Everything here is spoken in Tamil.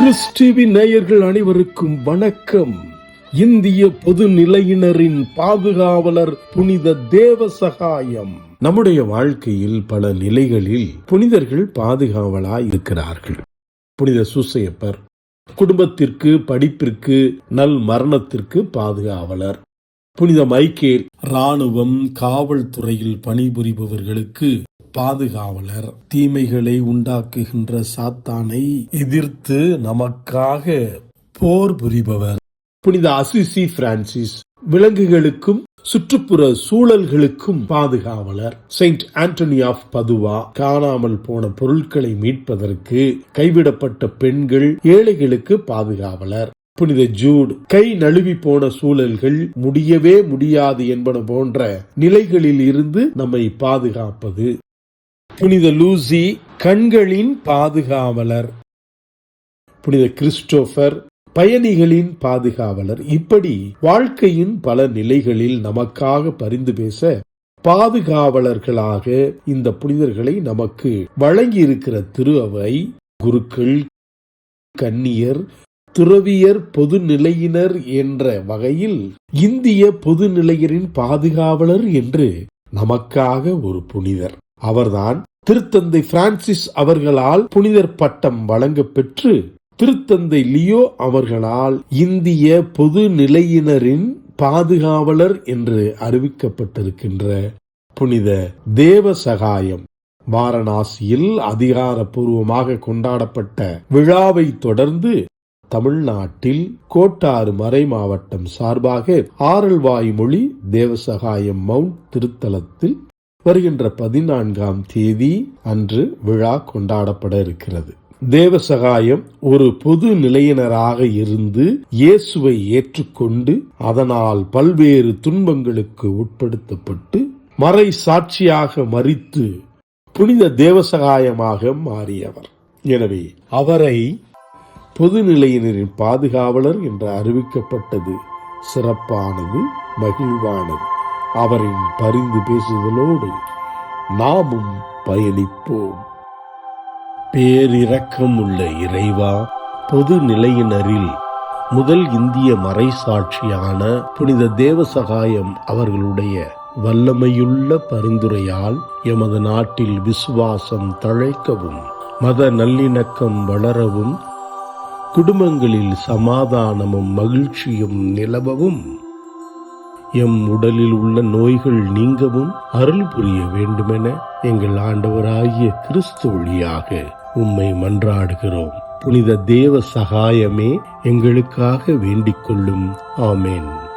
கிறிஸ்டிவின் நேயர்கள் அனைவருக்கும் வணக்கம். இந்திய பொது நிலையினரின் பாதுகாவலர் புனித தேவ சகாயம். நம்முடைய வாழ்க்கையில் பல நிலைகளில் புனிதர்கள் பாதுகாவலாய் இருக்கிறார்கள். புனித சூசையப்பர் குடும்பத்திற்கு படிப்பிற்கு நல் மரணத்திற்கு பாதுகாவலர். புனித மைக்கேல் ராணுவம் காவல்துறையில் பணிபுரிபவர்களுக்கு பாதுகாவலர் தீமைகளை உண்டாக்குகின்ற சாத்தானை எதிர்த்து நமக்காக போர் புரிபவர். புனித அசிசி பிரான்சிஸ் விலங்குகளுக்கும் சுற்றுப்புற சூழல்களுக்கும் பாதுகாவலர். செயின்ட் ஆண்டனி ஆஃப் பதுவா காணாமல் போன பொருட்களை மீட்பதற்கு கைவிடப்பட்ட பெண்கள் ஏழைகளுக்கு பாதுகாவலர். புனித ஜூட் கை நழுவி போன சூழல்கள் முடியவே முடியாது என்பன போன்ற நிலைகளில் இருந்து நம்மை பாதுகாப்பது. புனித லூசி கண்களின் பாதுகாவலர். புனித கிறிஸ்டோபர் பயணிகளின் பாதுகாவலர். இப்படி வாழ்க்கையின் பல நிலைகளில் நமக்காக பரிந்து பேச பாதுகாவலர்களாக இந்த புனிதர்களை நமக்கு வழங்கி இருக்கிற திரு அவை குருக்கள் கன்னியர் துறவியர் பொதுநிலையினர் என்ற வகையில் இந்திய பொதுநிலையரின் பாதுகாவலர் என்று நமக்காக ஒரு புனிதர். அவர்தான் திருத்தந்தை பிரான்சிஸ் அவர்களால் புனிதர் பட்டம் வழங்க பெற்று திருத்தந்தை லியோ அவர்களால் இந்திய பொது நிலையினரின் பாதுகாவலர் என்று அறிவிக்கப்பட்டிருக்கின்ற புனித தேவ சகாயம் வாரணாசியில் அதிகாரப்பூர்வமாக கொண்டாடப்பட்ட விழாவை தொடர்ந்து தமிழ்நாட்டில் கோட்டாறு மறை மாவட்டம் சார்பாக ஆரல்வாய் மொழி தேவசகாயம் மவுண்ட் திருத்தலத்தில் வருகின்ற பதினான்காம் தேதி அன்று விழா கொண்டாடப்பட இருக்கிறது. தேவசகாயம் ஒரு பொது நிலையினராக இருந்து இயேசுவை ஏற்றுக்கொண்டு அதனால் பல்வேறு துன்பங்களுக்கு உட்படுத்தப்பட்டு மறை சாட்சியாக மறித்து புனித தேவசகாயமாக மாறியவர். எனவே அவரை பொதுநிலையினரின் பாதுகாவலர் என்று அறிவிக்கப்பட்டது. சிறப்பானது மகிழ்வானது. அவரின் பரிந்து பேசுதலோடு நாமும் பயணிப்போம். பேரிரக்கம் உள்ள இறைவா பொது நிலையினரில் முதல் இந்திய மறைசாட்சியான புனித தேவசகாயம் அவர்களுடைய வல்லமையுள்ள பரிந்துரையால் எமது நாட்டில் விசுவாசம் தழைக்கவும் மத நல்லிணக்கம் வளரவும் குடும்பங்களில் சமாதானமும் மகிழ்ச்சியும் நிலவவும். எம் உடலில் உள்ள நோய்கள் நீங்கவும் அருள் புரிய வேண்டுமென எங்கள் ஆண்டவராகிய கிறிஸ்து வழியாக உம்மை மன்றாடுகிறோம். புனித தேவ சகாயமே எங்களுக்காக வேண்டிக் கொள்ளும். ஆமேன்.